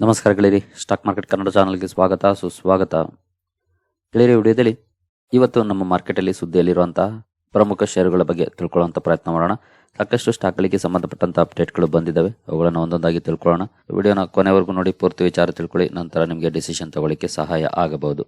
ನಮಸ್ಕಾರ ಗೆಳೆಯರಿ, stock market Kannada ಚಾನಲ್ಗೆ ಸ್ವಾಗತ, ಸುಸ್ವಾಗತ. ಗೆಳೆಯರಿ, ವಿಡಿಯೋದಲ್ಲಿ ಇವತ್ತು ನಮ್ಮ ಮಾರ್ಕೆಟಲ್ಲಿ ಸುದ್ದಿಯಲ್ಲಿರುವಂತಹ ಪ್ರಮುಖ ಷೇರುಗಳ ಬಗ್ಗೆ ತಿಳ್ಕೊಳ್ಳುವಂಥ ಪ್ರಯತ್ನ ಮಾಡೋಣ. ಸಾಕಷ್ಟು ಸ್ಟಾಕ್ಗಳಿಗೆ ಸಂಬಂಧಪಟ್ಟಂತಹ ಅಪ್ಡೇಟ್ಗಳು ಬಂದಿದ್ದಾವೆ. ಅವುಗಳನ್ನು ಒಂದೊಂದಾಗಿ ತಿಳ್ಕೊಳ್ಳೋಣ. ವಿಡಿಯೋನ ಕೊನೆವರೆಗೂ ನೋಡಿ, ಪೂರ್ತಿ ವಿಚಾರ ತಿಳ್ಕೊಳ್ಳಿ, ನಂತರ ನಿಮಗೆ ಡಿಸಿಷನ್ ತಗೊಳ್ಳಿಕ್ಕೆ ಸಹಾಯ ಆಗಬಹುದು.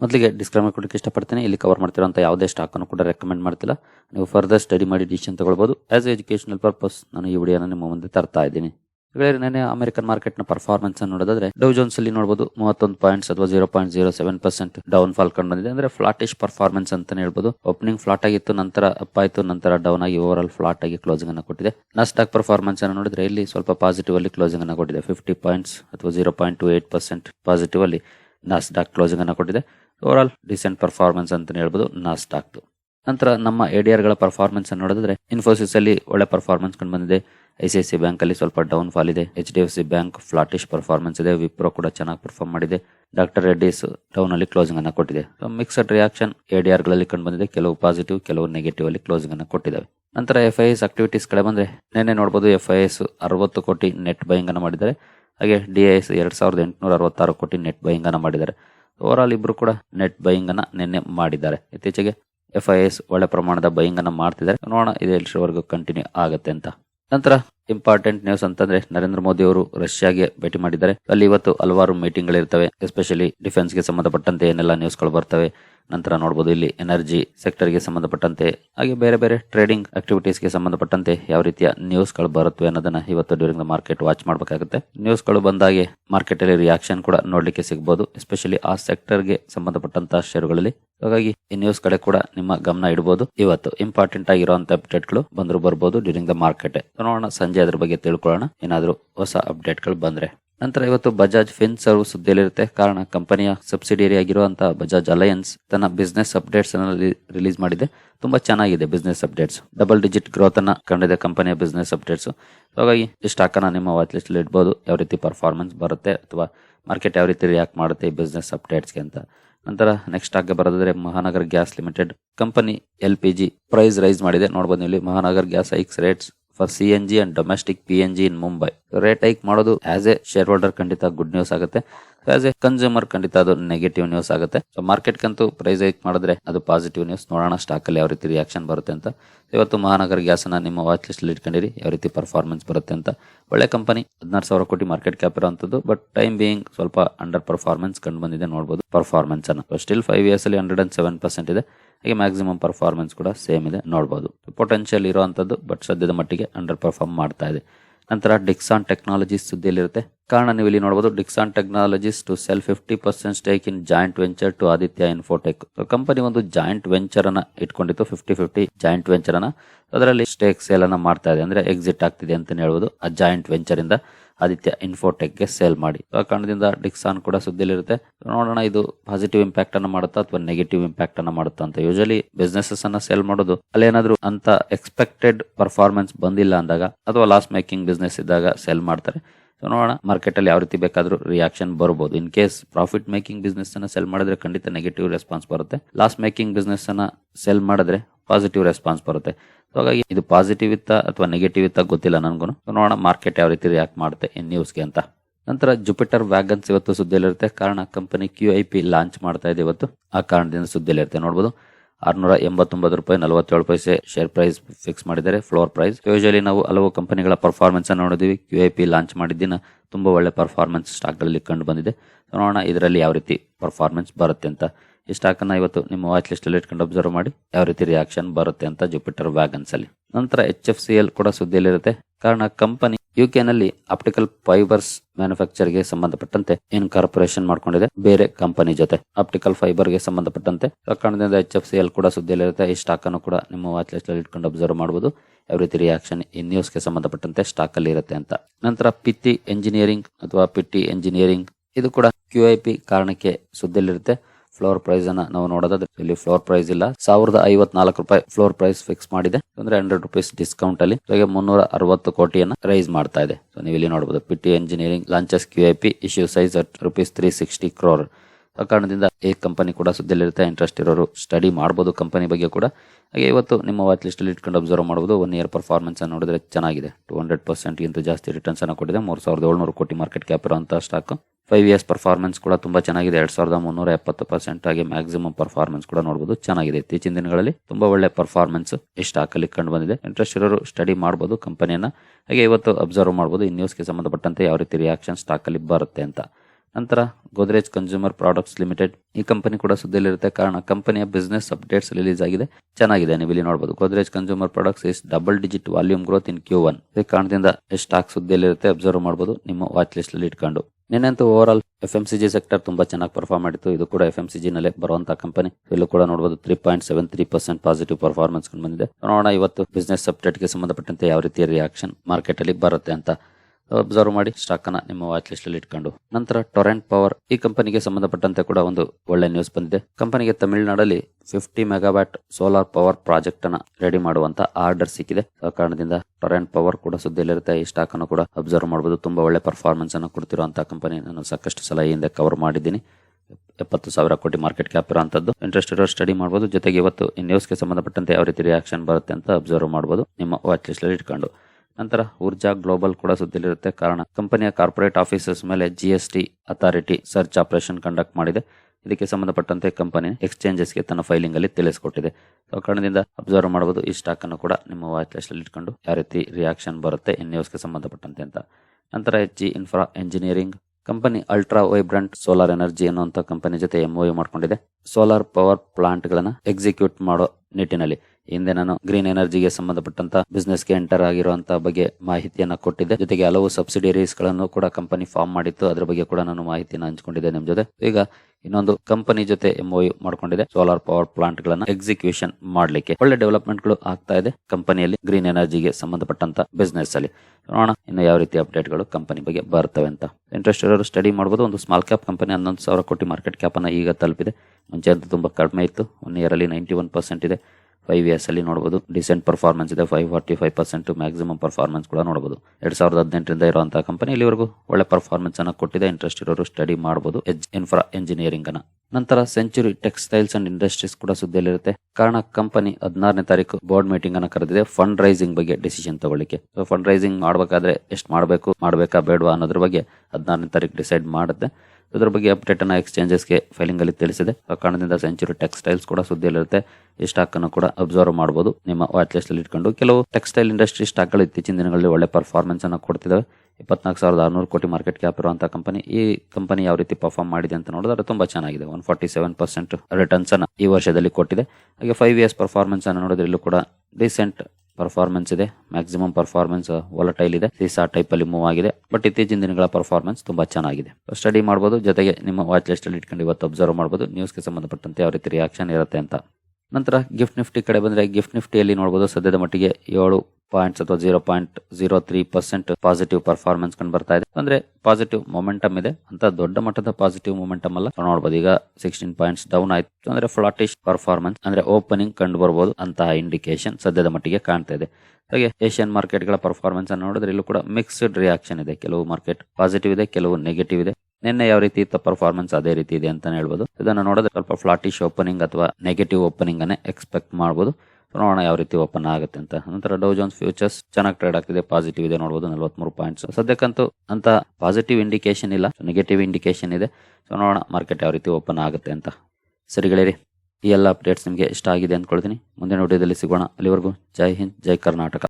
ಮೊದಲಿಗೆ ಡಿಸ್ಕ್ಲೇಮರ್ ಕೊಡೋಕ್ಕೆ ಇಷ್ಟಪಡ್ತೇನೆ. ಇಲ್ಲಿ ಕವರ್ ಮಾಡ್ತಿರೋಂಥ ಯಾವುದೇ ಸ್ಟಾಕನ್ನು ಕೂಡ ರೆಕಮೆಂಡ್ ಮಾಡ್ತಿಲ್ಲ. ನೀವು ಫರ್ದರ್ ಸ್ಟಡಿ ಮಾಡಿ ಡಿಸಿಷನ್ ತಗೊಳ್ಬೋದು ಆಸ್ ಎಜುಕೇಶನಲ್ ಪರ್ಪಸ್ ನಾನು ಈ ವಿಡಿಯೋನ ನಿಮ್ಮ ಮುಂದೆ ತರ್ತಾ ಇದ್ದೀನಿ. ಗೆಳೆಯರೆ ನೆನೆ ಅಮೆರಿಕನ್ ಮಾರ್ಕೆಟ್ನ ಪರ್ಫಾರ್ಮೆನ್ಸ್ ಅನ್ನು ನೋಡೋದಾದ್ರೆ ಡೌ ಜೋನ್ಸ್ ಅಲ್ಲಿ ನೋಡಬಹುದು ಮೂವತ್ತೊಂದು ಪಾಯಿಂಟ್ಸ್ ಅಥವಾ zero point zero seven percent down fall ಕಂಡು ಬಂದಿದೆ. ಅಂದ್ರೆ ಫ್ಲಾಟಿಶ್ ಪರ್ಫಾರ್ಮೆನ್ಸ್ ಅಂತಾನೆ ಹೇಳ್ಬೋದು. ಓಪನಿಂಗ್ ಫ್ಲಾಟ್ ಆಗಿತ್ತು, ನಂತರ ಅಪ್ ಆಯ್ತು, ನಂತರ ಡೌನ್ ಆಗಿ ಓವರ್ ಆಲ್ ಫ್ಲಾಟ್ ಆಗಿ ಕ್ಲೋಸಿಂಗ್ ಅನ್ನು ಕೊಟ್ಟಿದೆ. ನಸ್ಟಾಕ್ ಪರ್ಫಾರ್ಮೆನ್ಸ್ ಅನ್ನು ನೋಡಿದ್ರೆ, ಇಲ್ಲಿ ಸ್ವಲ್ಪ ಪಾಸಿಟಿವ್ ಅಲ್ಲಿ ಕ್ಲೋಸಿಂಗ್ ಅನ್ನು ಕೊಟ್ಟಿದೆ. ಫಿಫ್ಟಿ ಪಾಯಿಂಟ್ಸ್ ಅಥವಾ zero point two eight percent positive ಅಲ್ಲಿ ನಾಸ್ಟಾಕ್ ಕ್ಲೋಸಿಂಗ್ ಅನ್ನು ಕೊಟ್ಟಿದೆ. ಓವರ್ ಆಲ್ ಡಿಸೆಂಟ್ ಪರ್ಫಾರ್ಮೆನ್ಸ್ ಅಂತಾನೆ ಹೇಳ್ಬೋದು ನಾಸ್ಟಾಕ್ ನಂತರ ನಮ್ಮ ಎಡಿಆರ್ಗಳ ಪರ್ಫಾರ್ಮೆನ್ಸ್ ಅನ್ನು ನೋಡಿದ್ರೆ ಇನ್ಫೋಸಿಸ್ ಅಲ್ಲಿ ಒಳ್ಳೆ ಪರ್ಫಾರ್ಮೆನ್ಸ್ ಕಂಡು ಬಂದಿದೆ. I C I C bank ಅಲ್ಲಿ ಸ್ವಲ್ಪ ಡೌನ್ ಫಾಲ್ ಇದೆ. H D F C bank flattish performance ಇದೆ. ವಿಪ್ರೋ ಕೂಡ ಚೆನ್ನಾಗಿ ಪರ್ಫಾರ್ಮ್ ಮಾಡಿದೆ. ಡಾಕ್ಟರ್ ರೆಡ್ಡಿಸ್ ಡೌನ್ ಅಲ್ಲಿ ಕ್ಲೋಸಿಂಗ್ ಅನ್ನು ಕೊಟ್ಟಿದೆ. ಮಿಕ್ಸಡ್ ರಿಯಾಕ್ಷನ್ ಎಡಿಆರ್ಗಳಲ್ಲಿ ಕಂಡು ಬಂದಿದೆ. ಕೆಲವು ಪಾಸಿಟಿವ್ ಕೆಲವು ನೆಗೆಟಿವ್ ಅಲ್ಲಿ ಕ್ಲೋಸಿಂಗ್ ಅನ್ನು ಕೊಟ್ಟಿದ್ದಾವೆ ನಂತರ ಎಫ್ ಐ ಎಸ್ ಆಕ್ಟಿವಿಟೀಸ್ ಕಡೆ ಬಂದ್ರೆ, ನಿನ್ನೆ ನೋಡಬಹುದು ಎಫ್ ಐ ಎಸ್ ಅರವತ್ತು ಕೋಟಿ ನೆಟ್ ಬೈಯಿಂಗ್ ಅನ್ನು ಮಾಡಿದ್ದಾರೆ. ಹಾಗೆ ಡಿ ಐ ಎಸ್ ಎರಡ್ ಸಾವಿರದ ಎಂಟುನೂರ ಅರವತ್ತಾರು ಕೋಟಿ ನೆಟ್ ಬೈಯಿಂಗ್ ಅನ್ನು ಮಾಡಿದ್ದಾರೆ. ಓವರ್ ಆಲ್ ಇಬ್ರು ಕೂಡ ನೆಟ್ ಬೈಯಿಂಗ್ ಅನ್ನ ನಿನ್ನೆ ಮಾಡಿದ್ದಾರೆ. ಇತ್ತೀಚೆಗೆ ಎಫ್ ಐ ಎಸ್ ಒಳ್ಳೆ ಪ್ರಮಾಣದ ಬೈಯಿಂಗ್ ಅನ್ನು ಮಾಡ್ತಿದ್ದಾರೆ. ನೋಡೋಣ, ಇದು ಎಲ್ಲಿವರೆಗೂ ಕಂಟಿನ್ಯೂ ಆಗುತ್ತೆ ಅಂತ. ನಂತರ ಇಂಪಾರ್ಟೆಂಟ್ ನ್ಯೂಸ್ ಅಂತಂದ್ರೆ ನರೇಂದ್ರ ಮೋದಿ ಅವರು ರಷ್ಯಾಗೆ ಭೇಟಿ ಮಾಡಿದ್ದಾರೆ. ಅಲ್ಲಿ ಇವತ್ತು ಹಲವಾರು ಮೀಟಿಂಗ್ ಗಳಿರ್ತವೆ. ಎಸ್ಪೆಷಲಿ ಡಿಫೆನ್ಸ್ಗೆ ಸಂಬಂಧಪಟ್ಟಂತೆ ಏನೆಲ್ಲ ನ್ಯೂಸ್ಗಳು ಬರ್ತವೆ. ನಂತರ ನೋಡಬಹುದು ಇಲ್ಲಿ ಎನರ್ಜಿ ಸೆಕ್ಟರ್ಗೆ ಸಂಬಂಧಪಟ್ಟಂತೆ, ಹಾಗೆ ಬೇರೆ ಬೇರೆ ಟ್ರೇಡಿಂಗ್ ಆಕ್ಟಿವಿಟೀಸ್ಗೆ ಸಂಬಂಧಪಟ್ಟಂತೆ ಯಾವ ರೀತಿಯ ನ್ಯೂಸ್ಗಳು ಬರುತ್ತವೆ ಅನ್ನೋದನ್ನ ಇವತ್ತು ಡ್ಯೂರಿಂಗ್ ದ ಮಾರ್ಕೆಟ್ ವಾಚ್ ಮಾಡಬೇಕಾಗುತ್ತೆ. ನ್ಯೂಸ್ಗಳು ಬಂದಾಗೆ ಮಾರ್ಕೆಟ್ ಅಲ್ಲಿ ರಿಯಾಕ್ಷನ್ ಕೂಡ ನೋಡ್ಲಿಕ್ಕೆ ಸಿಗಬಹುದು ಎಸ್ಪೆಷಲಿ ಆ ಸೆಕ್ಟರ್ಗೆ ಸಂಬಂಧಪಟ್ಟಂತಹ ಷೇರುಗಳಲ್ಲಿ ಹಾಗಾಗಿ ಈ ನ್ಯೂಸ್ ಕಡೆ ಕೂಡ ನಿಮ್ಮ ಗಮನ ಇಡಬಹುದು ಇವತ್ತು ಇಂಪಾರ್ಟೆಂಟ್ ಆಗಿರುವಂತಹ ಅಪ್ಡೇಟ್ಗಳು ಬಂದ್ರು ಬರಬಹುದು ಡ್ಯೂರಿಂಗ್ ದ ಮಾರ್ಕೆಟ್ ನೋಡೋಣ, ಸಂಜೆ ಅದ್ರ ಬಗ್ಗೆ ತಿಳ್ಕೊಳ್ಳೋಣ. ಏನಾದ್ರು ಹೊಸ ಅಪ್ಡೇಟ್ಗಳು ಬಂದ್ರೆ. ನಂತರ ಇವತ್ತು ಬಜಾಜ್ ಫಿನ್ ಸರ್ವ್ ಸುದ್ದಿಯಲ್ಲಿರುತ್ತೆ. ಕಾರಣ ಕಂಪನಿಯ ಸಬ್ಸಿಡಿಯರಿ ಆಗಿರುವಂತಹ ಬಜಾಜ್ ಅಲಯನ್ಸ್ ತನ್ನ ಬಿಸ್ನೆಸ್ ಅಪ್ಡೇಟ್ಸ್ ಅನ್ನು ರಿಲೀಸ್ ಮಾಡಿದೆ. ತುಂಬಾ ಚೆನ್ನಾಗಿದೆ business updates double digit growth ಅನ್ನ ಕಂಡಿದೆ ಕಂಪನಿಯ ಬಿಸ್ನೆಸ್ ಅಪ್ಡೇಟ್ಸ್ ಹಾಗಾಗಿ ಈ ಸ್ಟಾಕ್ ನಿಮ್ಮ ವಾಚ್ ಲಿಸ್ಟ್ ಇಡಬಹುದು ಯಾವ ರೀತಿ ಪರ್ಫಾರ್ಮೆನ್ಸ್ ಬರುತ್ತೆ ಅಥವಾ ಮಾರ್ಕೆಟ್ ಯಾವ ರೀತಿ ರಿಯಾಕ್ಟ್ ಮಾಡುತ್ತೆ ಈ ಬಿಸ್ನೆಸ್ ಅಪ್ಡೇಟ್ಸ್ಗೆ ಅಂತ. ನಂತರ ನೆಕ್ಸ್ಟ್ ಆಗಿ ಬರೋದಾದ್ರೆ Mahanagar gas limited. Company L P G price rise ಮಾಡಿದೆ. ನೋಡ್ಬೋದು ಇಲ್ಲಿ Mahanagar gas hikes rates for C N G and domestic P N G in Mumbai rate hike ಮಾಡೋದು ಆಸ್ ಎ ಶೇರ್ ಹೋಲ್ಡರ್ ಖಂಡಿತ good news ಆಗುತ್ತೆ. As a consumer ಖಂಡಿತ ಅದು negative news ಆಗುತ್ತೆ. So ಮಾರ್ಕೆಟ್ಗಂತೂ ಪ್ರೈಸ್ ಹೈಕ್ ಮಾಡಿದ್ರೆ ಅದು positive news ನೋಡೋಣ ಸ್ಟಾಕ್ ಅಲ್ಲಿ ಯಾವ ರೀತಿ ರಿಯಾಕ್ಷನ್ ಬರುತ್ತೆ ಅಂತ. ಇವತ್ತು ಮಹಾನಗರ ಗ್ಯಾಸ್ ಅನ್ನ ನಿಮ್ಮ ವಾಚ್ ಲಿಸ್ಟ್ ಇಟ್ಕೊಂಡಿರಿ. ಯಾವ ರೀತಿ ಪರ್ಫಾರ್ಮೆನ್ಸ್ ಬರುತ್ತೆ ಅಂತ. ಒಳ್ಳೆ ಕಂಪನಿ ಹದಿನಾರು ಸಾವಿರ ಕೋಟಿ ಮಾರ್ಕೆಟ್ ಕ್ಯಾಪ್ ಇರುವಂತದ್ದು ಬಟ್ ಟೈಮ್ ಬೀಯಿಂಗ್ ಸ್ವಲ್ಪ ಅಂಡರ್ ಪರ್ಫಾರ್ಮೆನ್ಸ್ ಕಂಡು ಬಂದಿದೆ ನೋಡಬಹುದು ಪರ್ಫಾರ್ಮೆನ್ಸ್ ಅನ್ನು. ಸ್ಟಿಲ್ ಫೈವ್ ಇಯರ್ಸ್ ಅಲ್ಲಿ ಹಂಡ್ರೆಡ್ ಅಂಡ್ ಸೆವೆನ್ ಪರ್ಸೆಂಟ್ ಇದೆ. ಹಾಗೆ ಮ್ಯಾಕ್ಸಿಮಮ್ ಪರ್ಫಾರ್ಮೆನ್ಸ್ ಕೂಡ ಸೇಮ್ ಇದೆ, ನೋಡ್ಬೋದು. ಪೊಟೆನ್ಷಿಯಲ್ ಇರುವಂಥದ್ದು ಬಟ್ ಸದ್ಯದ ಮಟ್ಟಿಗೆ ಅಂಡರ್ ಪರ್ಫಾರ್ಮ್ ಮಾಡ್ತಾ ಇದೆ. ನಂತರ ಡಿಕ್ಸಾನ್ ಟೆಕ್ನಾಲಜೀಸ್ ಸುದ್ದಿಯಲ್ಲಿರುತ್ತೆ. ಕಾರಣ ನೀವು ಇಲ್ಲಿ ನೋಡಬಹುದು Dixon technologies to sell fifty percent stake in joint venture to Aditya infotech company ಒಂದು ಜಾಯಿಂಟ್ ವೆಂಚರ್ ಅನ್ನ ಇಟ್ಕೊಂಡಿತ್ತು ಫಿಫ್ಟಿ ಫಿಫ್ಟಿ ಜಾಯಿಂಟ್ ವೆಂಚರ್ ಅನ್ನ. ಅದರಲ್ಲಿ ಸ್ಟೇಕ್ ಸೇಲ್ ಅನ್ನ ಮಾಡ್ತಾ ಇದೆ, ಅಂದ್ರೆ ಎಕ್ಸಿಟ್ ಆಗ್ತಿದೆ ಅಂತ ಹೇಳ್ಬೋದು ಆ ಜಾಯಿಂಟ್ ವೆಂಚರ್ ಇಂದ. ಆದಿತ್ಯ ಇನ್ಫೋಟೆಕ್ಗೆ ಸೇಲ್ ಮಾಡಿ. ಆ ಕಾರಣದಿಂದ ಡಿಕ್ಸಾನ್ ಕೂಡ ಸುದ್ದಿಲಿರುತ್ತೆ ನೋಡೋಣ, ಇದು ಪಾಸಿಟಿವ್ ಇಂಪ್ಯಾಕ್ಟ್ ಅನ್ನು ಮಾಡುತ್ತಾ ಅಥವಾ ನೆಗೆಟಿವ್ ಇಂಪ್ಯಾಕ್ಟ್ ಅನ್ನ ಮಾಡುತ್ತಾ ಅಂತ. ಯೂಶಲಿ ಬಿಸ್ನೆಸಸ್ ಅನ್ನ ಸೇಲ್ ಮಾಡೋದು, ಅಲ್ಲಿ ಏನಾದ್ರು ಅಂತ ಎಕ್ಸ್ಪೆಕ್ಟೆಡ್ ಪರ್ಫಾರ್ಮೆನ್ಸ್ ಬಂದಿಲ್ಲ ಅಂದಾಗ ಅಥವಾ ಲಾಸ್ ಮೇಕಿಂಗ್ ಬಿಸ್ನೆಸ್ ಇದ್ದಾಗ ಸೇಲ್ ಮಾಡ್ತಾರೆ. ನೋಡೋಣ ಮಾರ್ಕೆಟ್ ಅಲ್ಲಿ ಯಾವ ರೀತಿ ಬೇಕಾದ್ರೂ ರಿಯಾಕ್ಷನ್ ಬರಬಹುದು in case profit making business ಅನ್ನ ಸೆಲ್ ಮಾಡಿದ್ರೆ ಖಂಡಿತ ನೆಗೆಟಿವ್ ರೆಸ್ಪಾನ್ಸ್ ಬರುತ್ತೆ. ಲಾಸ್ ಮೇಕಿಂಗ್ ಬಿಸ್ನೆಸ್ ಅನ್ನ ಸೆಲ್ ಮಾಡಿದ್ರೆ ಪಾಸಿಟಿವ್ ರೆಸ್ಪಾನ್ಸ್ ಬರುತ್ತೆ. ಹಾಗಾಗಿ ಇದು ಪಾಸಿಟಿವ್ ಇತ್ತ ಅಥವಾ ನೆಗೆಟಿವ್ ಇತ್ತ ಗೊತ್ತಿಲ್ಲ ನನಗೂ ನೋಡೋಣ ಮಾರ್ಕೆಟ್ ಯಾವ ರೀತಿ ರಿಯಾಕ್ಟ್ ಮಾಡುತ್ತೆ ಈ ನ್ಯೂಸ್ಗೆ ಅಂತ. ನಂತರ ಜುಪಿಟರ್ ವ್ಯಾಗನ್ಸ್ ಇವತ್ತು ಸುದ್ದಿಯಲ್ಲಿರುತ್ತೆ. ಕಾರಣ company Q I P launch ಮಾಡ್ತಾ ಇದೆ ಇವತ್ತು. ಆ ಕಾರಣದಿಂದ ಸುದ್ದಿಯಲ್ಲಿರುತ್ತೆ. ನೋಡ್ಬೋದು. ಆರ್ನೂರ ಎಂಬತ್ತೊಂಬತ್ತು ರೂಪಾಯಿ ನಲವತ್ತೇಳು ಪೈಸೆ ಶೇರ್ ಪ್ರೈಸ್ ಫಿಕ್ಸ್ ಮಾಡಿದ್ದಾರೆ. ಫ್ಲೋರ್ ಪ್ರೈಸ್ ಯೂಶಲಿ ನಾವು ಹಲವು ಕಂಪನಿಗಳ ಪರ್ಫಾರ್ಮೆನ್ಸ್ ಅನ್ನು ನೋಡಿದ್ವಿ. ಕ್ಯೂ ಐ ಪಿ ಲಾಂಚ್ ಮಾಡಿದ್ದಿನ ತುಂಬಾ ಒಳ್ಳೆ ಪರ್ಫಾರ್ಮೆನ್ಸ್ ಸ್ಟಾಕ್ಗಳಲ್ಲಿ ಕಂಡು ಬಂದಿದೆ. ನೋಡೋಣ ಇದರಲ್ಲಿ ಯಾವ ರೀತಿ ಪರ್ಫಾರ್ಮೆನ್ಸ್ ಬರುತ್ತೆ ಅಂತ. ಈ ಸ್ಟಾಕನ್ನು ಇವತ್ತು ನಿಮ್ಮ ವಾಚ್ ಲಿಸ್ಟ್ ಅಲ್ಲಿ ಇಟ್ಕೊಂಡು ಅಬ್ಸರ್ವ್ ಮಾಡಿ ಯಾವ ರೀತಿ ರಿಯಾಕ್ಷನ್ ಬರುತ್ತೆ ಅಂತ ಜುಪಿಟರ್ ವ್ಯಾಗನ್ಸಲ್ಲಿ ನಂತರ ಎಚ್ ಎಫ್ ಸಿ ಎಲ್ ಕೂಡ ಸುದ್ದಿಯಲ್ಲಿರುತ್ತೆ. ಕಾರಣ ಕಂಪನಿ ಯುಕೆ ನಲ್ಲಿ ಆಪ್ಟಿಕಲ್ ಫೈಬರ್ಸ್ ಮ್ಯಾನುಫ್ಯಾಕ್ಚರ್ಗೆ ಸಂಬಂಧಪಟ್ಟಂತೆ ಇನ್ ಕಾರ್ಪೊರೇಷನ್ ಮಾಡ್ಕೊಂಡಿದೆ? ಬೇರೆ ಕಂಪನಿ ಜೊತೆ ಆಪ್ಟಿಕಲ್ ಫೈಬರ್ಗೆ ಸಂಬಂಧಪಟ್ಟಂತೆ. ಕಾರಣದಿಂದ ಎಚ್ ಎಫ್ ಸಿ ಎಲ್ ಕೂಡ ಸುದ್ದಿಯಲ್ಲಿರುತ್ತೆ. ಈ ಸ್ಟಾಕ್ ಅನ್ನು ಕೂಡ ನಿಮ್ಮ ವಾಚ್ ಲಿಸ್ಟ್ ಅಲ್ಲಿ ಇಟ್ಕೊಂಡು ಅಬ್ಸರ್ವ್ ಮಾಡಬಹುದು ಯಾವ ರೀತಿ ರಿಯಾಕ್ಷನ್ ಈ ನ್ಯೂಸ್ಗೆ ಸಂಬಂಧಪಟ್ಟಂತೆ ಸ್ಟಾಕ್ ಅಲ್ಲಿ ಇರುತ್ತೆ ಅಂತ. ನಂತರ ಪಿತ್ತಿ ಎಂಜಿನಿಯರಿಂಗ್ ಅಥವಾ ಪಿಟ್ಟಿ ಎಂಜಿನಿಯರಿಂಗ್ ಇದು ಕೂಡ ಕ್ಯೂ ಐ ಪಿ ಕಾರಣಕ್ಕೆ ಸುದ್ದಿಯಲ್ಲಿರುತ್ತೆ. ಫ್ಲೋರ್ ಪ್ರೈಸ್ ಅನ್ನ ನಾವು ನೋಡೋದಾದ್ರೆ ಇಲ್ಲಿ ಫ್ಲೋರ್ ಪ್ರೈಸ್ ಇಲ್ಲ. ಸಾವಿರದ ಐವತ್ನಾಲ್ಕು ರೂಪಾಯಿ ಫ್ಲೋರ್ ಪ್ರೈಸ್ ಫಿಕ್ಸ್ ಮಾಡಿದೆ. ಅಂದ್ರೆ ಹಂಡ್ರೆಡ್ ರುಪೀಸ್ ಡಿಸ್ಕೌಂಟ್ ಅಲ್ಲಿ. ಹಾಗೆ ಮುನ್ನೂರ ಅರವತ್ತು ಕೋಟಿಯನ್ನ ರೈಸ್ ಮಾಡ್ತಾ ಇದೆ. ಸೊ ನೀವು ಇಲ್ಲಿ ನೋಡಬಹುದು PT engineering launches Q I P issue size at rupees three sixty crore ಆ ಕಾರಣದಿಂದ ಈ ಕಂಪನಿ ಕೂಡ ಸುದ್ದಿಯಲ್ಲಿರುತ್ತೆ ಇಂಟ್ರೆಸ್ಟ್ ಇರೋರು ಸ್ಟಡಿ ಮಾಡಬಹುದು ಕಂಪನಿ ಬಗ್ಗೆ ಕೂಡ. ಹಾಗೆ ಇವತ್ತು ನಿಮ್ಮ ವಾಚ್ ಲಿಸ್ಟ್ ಅಲ್ಲಿ ಇಟ್ಕೊಂಡು ಅಬ್ಸರ್ವ್ ಮಾಡಬಹುದು ಒನ್ ಇಯರ್ ಪರ್ಫಾರ್ಮೆನ್ಸ್ ಅನ್ನು ನೋಡಿದ್ರೆ ಚೆನ್ನಾಗಿದೆ. ಟೂ ಹಂಡ್ರೆಡ್ ಪರ್ಸೆಂಟ್ ಗಿಂತ ಜಾಸ್ತಿ ರಿಟರ್ನ್ಸ್ ಅನ್ನು ಕೊಟ್ಟಿದೆ. ಮೂರು ಸಾವಿರದ ಏಳ್ನೂರು ಕೋಟಿ ಮಾರ್ಕೆಟ್ ಕ್ಯಾಪ್ ಇರುವಂತಹ ಸ್ಟಾಕ್ ಫೈವ್ ಇಯರ್ಸ್ ಪರ್ಫಾರ್ಮೆನ್ಸ್ ಕೂಡ ತುಂಬ ಚೆನ್ನಾಗಿದೆ. ಎರಡ್ ಸಾವಿರದ ಮುನ್ನೂರ ಎಪ್ಪತ್ತು ಪರ್ಸೆಂಟ್ ಆಗಿ ಮ್ಯಾಕ್ಸಿಮಮ್ ಪರ್ಫಾರ್ಮೆನ್ಸ್ ಕೂಡ ನೋಡಬಹುದು ಚೆನ್ನಾಗಿದೆ. ಇತ್ತೀಚಿನ ದಿನಗಳಲ್ಲಿ ತುಂಬಾ ಒಳ್ಳೆ ಪರ್ಫಾರ್ಮೆನ್ಸ್ ಈ ಸ್ಟಾಕ್ ಅಲ್ಲಿ ಕಂಡು ಬಂದಿದೆ. ಇಂಟ್ರೆಸ್ಟ್ ಇರೋರು ಸ್ಟಡಿ ಮಾಡಬಹುದು ಕಂಪನಿಯನ್ನ ಹಾಗೆ ಇವತ್ತು ಅಬ್ಸರ್ವ್ ಮಾಡಬಹುದು ಈ ನ್ಯೂಸ್ಗೆ ಸಂಬಂಧಪಟ್ಟಂತೆ ಯಾವ ರೀತಿ ರಿಯಾಕ್ಷನ್ ಸ್ಟಾಕ್ ಅಲ್ಲಿ ಬರುತ್ತೆ ಅಂತ. ನಂತರ ಗೋದ್ರೇಜ್ ಕನ್ಸ್ಯೂಮರ್ ಪ್ರಾಡಕ್ಟ್ಸ್ ಲಿಮಿಟೆಡ್. ಈ ಕಂಪನಿ ಕೂಡ ಸುದ್ದಿಯಲ್ಲಿರುತ್ತೆ. ಕಾರಣ ಕಂಪನಿಯ ಬಿಸ್ನೆಸ್ ಅಪ್ಡೇಟ್ಸ್ ರಿಲೀಸ್ ಆಗಿದೆ ಚೆನ್ನಾಗಿದೆ. ನೀವು ಇಲ್ಲಿ ನೋಡಬಹುದು Godrej consumer products is double digit volume growth in Q one. ಈ ಕಾರಣದಿಂದ ಸ್ಟಾಕ್ ಸುದ್ದಿಯಲ್ಲಿರುತ್ತೆ. ಅಬ್ಸರ್ವ್ ಮಾಡಬಹುದು ನಿಮ್ಮ ವಾಚ್ ಲಿಸ್ಟ್ ಅಲ್ಲಿ ಇಟ್ಕೊಂಡು. ನಿನ್ನೆಂತೂ overall F M C G sector ತುಂಬಾ ಚೆನ್ನಾಗಿ ಪರ್ಫಾರ್ಮ್ ಮಾಡಿತ್ತು. ಇದು ಕೂಡ ಎಫ್ ಎಂ ಸಿ ಜಿ ನಲ್ಲೇ ಬರುವಂತಹ ಕಂಪನಿ. ಇಲ್ಲೂ ಕೂಡ ನೋಡಬಹುದು three point seven three percent positive performance ಬಂದಿದೆ. ನೋಡೋಣ ಇವತ್ತು ಬಿಸ್ನೆಸ್ ಅಪ್ಡೇಟ್ಗೆ ಸಂಬಂಧಪಟ್ಟಂತೆ ಯಾವ ರೀತಿಯ ರಿಯಾಕ್ಷನ್ ಮಾರ್ಕೆಟ್ ಅಲ್ಲಿ ಬರುತ್ತೆ ಅಂತ. ಅಬ್ಸರ್ವ್ ಮಾಡಿ ಸ್ಟಾಕ್ ಅನ್ನ ನಿಮ್ಮ ವಾಚ್ ಲಿಸ್ಟ್ ಅಲ್ಲಿ ಇಟ್ಕೊಂಡು. ನಂತರ ಟೊರೆಂಟ್ ಪವರ್ ಈ ಕಂಪನಿಗೆ ಸಂಬಂಧಪಟ್ಟಂತೆ ಕೂಡ ಒಂದು ಒಳ್ಳೆ ನ್ಯೂಸ್ ಬಂದಿದೆ. ಕಂಪನಿಗೆ ತಮಿಳುನಾಡಲ್ಲಿ fifty megawatt solar power project ಅನ್ನ ರೆಡಿ ಮಾಡುವಂತ ಆರ್ಡರ್ ಸಿಕ್ಕಿದೆ. ಆ ಕಾರಣದಿಂದ ಟೊರೆಂಟ್ ಪವರ್ ಕೂಡ ಸುದ್ದಿಯಲ್ಲಿರುತ್ತೆ. ಈ ಸ್ಟಾಕ್ ಅನ್ನು ಕೂಡ ಅಬ್ಸರ್ವ್ ಮಾಡಬಹುದು ತುಂಬಾ ಒಳ್ಳೆ ಪರ್ಫಾರ್ಮೆನ್ಸ್ ಅನ್ನು ಕೊಡ್ತಿರುವಂತಹ ಕಂಪನಿ ನಾನು ಸಾಕಷ್ಟು ಸಲ ಹಿಂದೆ ಕವರ್ ಮಾಡಿದ್ದೀನಿ. ಎಪ್ಪತ್ತು ಸಾವಿರ ಕೋಟಿ ಮಾರ್ಕೆಟ್ ಕ್ಯಾಪ್ ಇರುವಂತದ್ದು ಇಂಟ್ರೆಸ್ಟ್ ಇರೋ ಸ್ಟಡಿ ಮಾಡಬಹುದು ಜೊತೆಗೆ ಇವತ್ತು ಈ ನ್ಯೂಸ್ಗೆ ಸಂಬಂಧಪಟ್ಟಂತೆ ಯಾವ ರೀತಿ ರಿಯಾಕ್ಷನ್ ಬರುತ್ತೆ ಅಂತ ಅಬ್ಸರ್ವ್ ಮಾಡಬಹುದು ನಿಮ್ಮ ವಾಚ್ ಲಿಸ್ಟ್ ಇಟ್ಕೊಂಡು. ನಂತರ ಊರ್ಜಾ ಗ್ಲೋಬಲ್ ಕೂಡ ಸುದ್ದಿಲಿರುತ್ತೆ. ಕಾರಣ, ಕಂಪನಿಯ ಕಾರ್ಪೊರೇಟ್ ಆಫೀಸಸ್ ಮೇಲೆ GST authority search operation conduct ಮಾಡಿದೆ. ಇದಕ್ಕೆ ಸಂಬಂಧಪಟ್ಟಂತೆ ಕಂಪನಿ ಎಕ್ಸ್ಚೇಂಜಸ್ಗೆ ತನ್ನ ಫೈಲಿಂಗ್ ಅಲ್ಲಿ ತಿಳಿಸಿಕೊಟ್ಟಿದೆ. ಸೊ ಕಾರಣದಿಂದ ಅಬ್ಸರ್ವ್ ಮಾಡಬಹುದು. ಈ ಸ್ಟಾಕ್ ಅನ್ನು ಕೂಡ ನಿಮ್ಮ ವಾಚ್ ಲಿಸ್ಟ್ ಅಲ್ಲಿ ಇಟ್ಕೊಂಡು ಯಾವ ರೀತಿ ರಿಯಾಕ್ಷನ್ ಬರುತ್ತೆ ಈ ನ್ಯೂಸ್ಗೆ ಸಂಬಂಧಪಟ್ಟಂತೆ ಅಂತ. ನಂತರ H G infra engineering company ultra vibrant solar energy ಅನ್ನುವಂತ ಕಂಪನಿ ಜೊತೆ ಎಂಒಯು ಮಾಡ್ಕೊಂಡಿದೆ. ಸೋಲಾರ್ ಪವರ್ ಪ್ಲಾಂಟ್ ಗಳನ್ನ ಎಕ್ಸಿಕ್ಯೂಟ್ ಮಾಡೋ ನಿಟ್ಟಿನಲ್ಲಿ. ಹಿಂದೆ ನಾನು ಗ್ರೀನ್ ಎನರ್ಜಿಗೆ ಸಂಬಂಧಪಟ್ಟಂತ ಬಿಸ್ನೆಸ್ಗೆ ಎಂಟರ್ ಆಗಿರುವಂತಹ ಬಗ್ಗೆ ಮಾಹಿತಿಯನ್ನ ಕೊಟ್ಟಿದ್ದೆ. ಜೊತೆಗೆ ಹಲವು ಸಬ್ಸಿಡಿಯರೀಸ್ಗಳನ್ನು ಕೂಡ ಕಂಪನಿ ಫಾರ್ಮ್ ಮಾಡಿತ್ತು. ಅದ್ರ ಬಗ್ಗೆ ಕೂಡ ನಾನು ಮಾಹಿತಿಯನ್ನು ಹಂಚಿಕೊಂಡಿದ್ದೆ ನಿಮ್ ಜೊತೆ. ಈಗ ಇನ್ನೊಂದು ಕಂಪನಿ ಜೊತೆ ಎಂಒಯು ಮಾಡ್ಕೊಂಡಿದೆ. ಸೋಲಾರ್ ಪವರ್ ಪ್ಲಾಂಟ್ ಗಳನ್ನ ಎಕ್ಸಿಕ್ಯೂಷನ್ ಮಾಡ್ಲಿಕ್ಕೆ. ಒಳ್ಳೆ ಡೆವಲಪ್ಮೆಂಟ್ಗಳು ಆಗ್ತಾ ಇದೆ ಕಂಪನಿಯಲ್ಲಿ ಗ್ರೀನ್ ಎನರ್ಜಿಗೆ ಸಂಬಂಧಪಟ್ಟಂತ ಬಿಸ್ನೆಸ್ ಅಲ್ಲಿ. ನೋಡೋಣ ಇನ್ನು ಯಾವ ರೀತಿ ಅಪ್ಡೇಟ್ಗಳು ಕಂಪನಿ ಬಗ್ಗೆ ಬರ್ತವೆ ಅಂತ. ಇಂಟ್ರೆಸ್ಟ್ ಇರೋರು ಸ್ಟಡಿ ಮಾಡಬಹುದು ಒಂದು ಸ್ಮಾಲ್ ಕ್ಯಾಪ್ ಕಂಪನಿ ಹನ್ನೊಂದು ಸಾವಿರ ಕೋಟಿ ಮಾರ್ಕೆಟ್ ಕ್ಯಾಪ್ ಅನ್ನ ಈಗ ತಲುಪಿದೆ. ಮುಂಚೆ ಅಂತೂ ತುಂಬಾ ಕಡಿಮೆ ಇತ್ತು. ಒನ್ ಇಯರ್ ಅಲ್ಲಿ ನೈಂಟಿ ಒನ್ ಪರ್ಸೆಂಟ್ ಇದೆ. ಫೈವ್ ಇಯರ್ಸ್ ಅಲ್ಲಿ ನೋಡಬಹುದು ಡಿಸೆಂಟ್ ಪರ್ಫಾರ್ಮೆನ್ಸ್ ಇದೆ. Five forty five percent maximum performance ಕೂಡ ನೋಡಬಹುದು ಎರಡ್ ಸಾವಿರದ ಹದಿನೆಂಟರಿಂದ ಇರುವಂತಹ ಕಂಪನಿ ಇಲ್ಲಿವರೆಗೂ ಒಳ್ಳೆ ಪರ್ಫಾರ್ಮೆನ್ಸ್ ಅನ್ನ ಕೊಟ್ಟಿದೆ. ಇಂಟ್ರೆಸ್ಟ್ ಇರೋರು ಸ್ಟಡಿ ಮಾಡಬಹುದು ಎಜ್ ಇನ್ಫ್ರಾ ಇಂಜಿನಿಯರಿಂಗ್ ಅನ್ನ. ನಂತರ ಸೆಂಚುರಿ ಟೆಕ್ಸ್ಟೈಲ್ಸ್ ಅಂಡ್ ಇಂಡಸ್ಟ್ರೀಸ್ ಕೂಡ ಸುದ್ದಿಯಲ್ಲಿರುತ್ತೆ. ಕಾರಣ ಕಂಪನಿ ಹದಿನಾರನೇ ತಾರೀಕು ಬೋರ್ಡ್ ಮೀಟಿಂಗ್ ಅನ್ನ ಕರೆದಿದೆ. ಫಂಡ್ ರೈಸಿಂಗ್ ಬಗ್ಗೆ ಡಿಸಿಷನ್ ತಗೊಳ್ಳಿಕ್ಕೆ. ಸೊ ಫಂಡ್ ರೈಸಿಂಗ್ ಮಾಡಬೇಕಾದ್ರೆ ಎಷ್ಟು ಮಾಡಬೇಕು, ಮಾಡಬೇಕಾ ಬೇಡವಾ ಅನ್ನೋದ್ರ ಬಗ್ಗೆ ಹದಿನಾರನೇ ತಾರೀಕು ಡಿಸೈಡ್ ಮಾಡುತ್ತೆ. ಇದರ ಬಗ್ಗೆ ಅಪ್ಡೇಟ್ ಅನ್ನ ಎಕ್ಸ್ಚೇಂಜಸ್ಗೆ ಫೈಲಿಂಗ್ ಅಲ್ಲಿ ತಿಳಿಸಿದೆ. ಆ ಕಾರಣದಿಂದ ಸೆಂಚುರಿ ಟೆಕ್ಸ್ಟೈಲ್ಸ್ ಕೂಡ ಸುದ್ದಿಯಲ್ಲಿರುತ್ತೆ ಈ ಸ್ಟಾಕ್ ಅನ್ನು ಕೂಡ ಅಬ್ಸರ್ವ್ ಮಾಡಬಹುದು ನಿಮ್ಮ ವಾಚ್ ಲಿಸ್ಟ್ ಅಲ್ಲಿ ಇಟ್ಕೊಂಡು ಕೆಲವು ಟೆಕ್ಸ್ಟೈಲ್ ಇಂಡಸ್ಟ್ರಿ ಸ್ಟಾಕ್ಗಳು ಇತ್ತೀಚಿನ ದಿನಗಳಲ್ಲಿ ಒಳ್ಳೆ ಪರ್ಫಾರ್ಮೆನ್ಸ್ ಅನ್ನು ಕೊಡ್ತಿದ್ದಾವೆ ಇಪ್ಪತ್ನಾಲ್ಕು ಸಾವಿರದ ಆರುನೂರು ಕೋಟಿ ಮಾರ್ಕೆಟ್ ಕ್ಯಾಪ್ ಇರುವಂತಹ ಕಂಪನಿ ಈ ಕಂಪನಿ ಯಾವ ರೀತಿ ಪರ್ಫಾರ್ಮ್ ಮಾಡಿದೆ ಅಂತ ನೋಡಿದ್ರೆ ತುಂಬಾ ಚೆನ್ನಾಗಿದೆ. One forty seven percent returns ಅನ್ನ ಈ ವರ್ಷದಲ್ಲಿ ಕೊಟ್ಟಿದೆ. ಹಾಗೆ ಫೈವ್ ಇಯರ್ಸ್ ಪರ್ಫಾರ್ಮೆನ್ಸ್ ಅನ್ನು ನೋಡಿದ್ರೆ ಇಲ್ಲೂ ಕೂಡ ಡಿಸೆಂಟ್ ಪರ್ಫಾರ್ಮೆನ್ಸ್ ಇದೆ. ಮ್ಯಾಕ್ಸಿಮಮ್ ಪರ್ಫಾರ್ಮೆನ್ಸ್ ವಾಲಟೈಲ್ ಇದೆ. ಸೀಸಾ ಟೈಪ್ ಅಲ್ಲಿ ಮೂವ್ ಆಗಿದೆ. ಬಟ್ ಇತ್ತೀಚಿನ ದಿನಗಳ ಪರ್ಫಾರ್ಮೆನ್ಸ್ ತುಂಬಾ ಚೆನ್ನಾಗಿದೆ. ಸ್ಟಡಿ ಮಾಡಬಹುದು ಜೊತೆಗೆ ನಿಮ್ಮ ವಾಚ್ ಲಿಸ್ಟ್ ಅಲ್ಲಿ ಇಟ್ಕೊಂಡು ಇವತ್ತು ಅಬ್ಸರ್ವ್ ಮಾಡಬಹುದು ನ್ಯೂಸ್ಗೆ ಸಂಬಂಧಪಟ್ಟಂತೆ ಯಾವ ರೀತಿ ರಿಯಾಕ್ಷನ್ ಇರುತ್ತೆ ಅಂತ. ನಂತರ ಗಿಫ್ಟ್ ನಿಫ್ಟಿ ಕಡೆ ಬಂದ್ರೆ ಗಿಫ್ಟ್ ನಿಫ್ಟಿಯಲ್ಲಿ ನೋಡಬಹುದು ಸದ್ಯದ ಮಟ್ಟಿಗೆ ಏಳು ಪಾಯಿಂಟ್ಸ್ ಅಥವಾ zero point zero three percent positive performance ಕಂಡು ಬರ್ತಾ ಇದೆ. ಅಂದ್ರೆ ಪಾಸಿಟಿವ್ ಮೊಮೆಂಟಮ್ ಇದೆ. ಅಂತ ದೊಡ್ಡ ಮಟ್ಟದ ಪಾಸಿಟಿವ್ ಮೊಮೆಂಟಮ್ ಅಲ್ಲ. ನೋಡಬಹುದು ಈಗ ಸಿಕ್ಸ್ಟೀನ್ ಪಾಯಿಂಟ್ಸ್ ಡೌನ್ ಆಯ್ತು. ಅಂದ್ರೆ ಫ್ಲಾಟಿಶ್ ಪರ್ಫಾರ್ಮೆನ್ಸ್ ಅಂದ್ರೆ ಓಪನಿಂಗ್ ಕಂಡು ಬರಬಹುದು ಅಂತಹ ಇಂಡಿಕೇಶನ್ ಸದ್ಯದ ಮಟ್ಟಿಗೆ ಕಾಣ್ತಾ ಇದೆ. ಹಾಗೆ ಏಷ್ಯನ್ ಮಾರ್ಕೆಟ್ಗಳ ಪರ್ಫಾರ್ಮೆನ್ಸ್ ಅನ್ನು ನೋಡಿದ್ರೆ ಇಲ್ಲೂ ಕೂಡ ಮಿಕ್ಸ್ಡ್ ರಿಯಾಕ್ಷನ್ ಇದೆ. ಕೆಲವು ಮಾರ್ಕೆಟ್ ಪಾಸಿಟಿವ್ ಇದೆ, ಕೆಲವು ನೆಗೆಟಿವ್ ಇದೆ. ನಿನ್ನೆ ಯಾವ ರೀತಿ ಇತ್ತು ಪರ್ಫಾರ್ಮೆನ್ಸ್ ಅದೇ ರೀತಿ ಇದೆ ಅಂತ ಹೇಳ್ಬೋದು. ಇದನ್ನು ನೋಡಿದ್ರೆ ಸ್ವಲ್ಪ ಫ್ಲಾಟಿಶ್ ಓಪನಿಂಗ್ ಅಥವಾ ನೆಗೆಟಿವ್ ಓಪನಿಂಗ್ ಅನ್ನೇ ಎಕ್ಸ್ಪೆಕ್ಟ್ ಮಾಡಬಹುದು ನೋಡೋಣ ಯಾವ ರೀತಿ ಓಪನ್ ಆಗುತ್ತೆ ಅಂತ. ನಂತರ ಡೌ ಜೋನ್ಸ್ ಫ್ಯೂಚರ್ಸ್ ಚೆನ್ನಾಗಿ ಟ್ರೇಡ್ ಆಗ್ತಿದೆ, ಪಾಸಿಟಿವ್ ಇದೆ ನೋಡಬಹುದು ನಲವತ್ಮೂರು ಪಾಯಿಂಟ್ಸ್. ಸದ್ಯಕ್ಕಂತೂ ಅಂತ ಪಾಸಿಟಿವ್ ಇಂಡಿಕೇಶನ್ ಇಲ್ಲ ನೆಗೆಟಿವ್ ಇಂಡಿಕೇಶನ್ ಇದೆ. ಸೊ ನೋಡೋಣ ಮಾರ್ಕೆಟ್ ಯಾವ ರೀತಿ ಓಪನ್ ಆಗುತ್ತೆ ಅಂತ. ಸರಿ ಗೆಳೆಯರಿ, ಈ ಎಲ್ಲ ಅಪ್ಡೇಟ್ಸ್ ನಿಮಗೆ ಇಷ್ಟ ಆಗಿದೆ ಅಂದ್ಕೊಳ್ತೀನಿ. ಮುಂದಿನ ವಿಡಿಯೋದಲ್ಲಿ ಸಿಗೋಣ. ಅಲ್ಲಿವರೆಗೂ ಜೈ ಹಿಂದ್, ಜೈ ಕರ್ನಾಟಕ.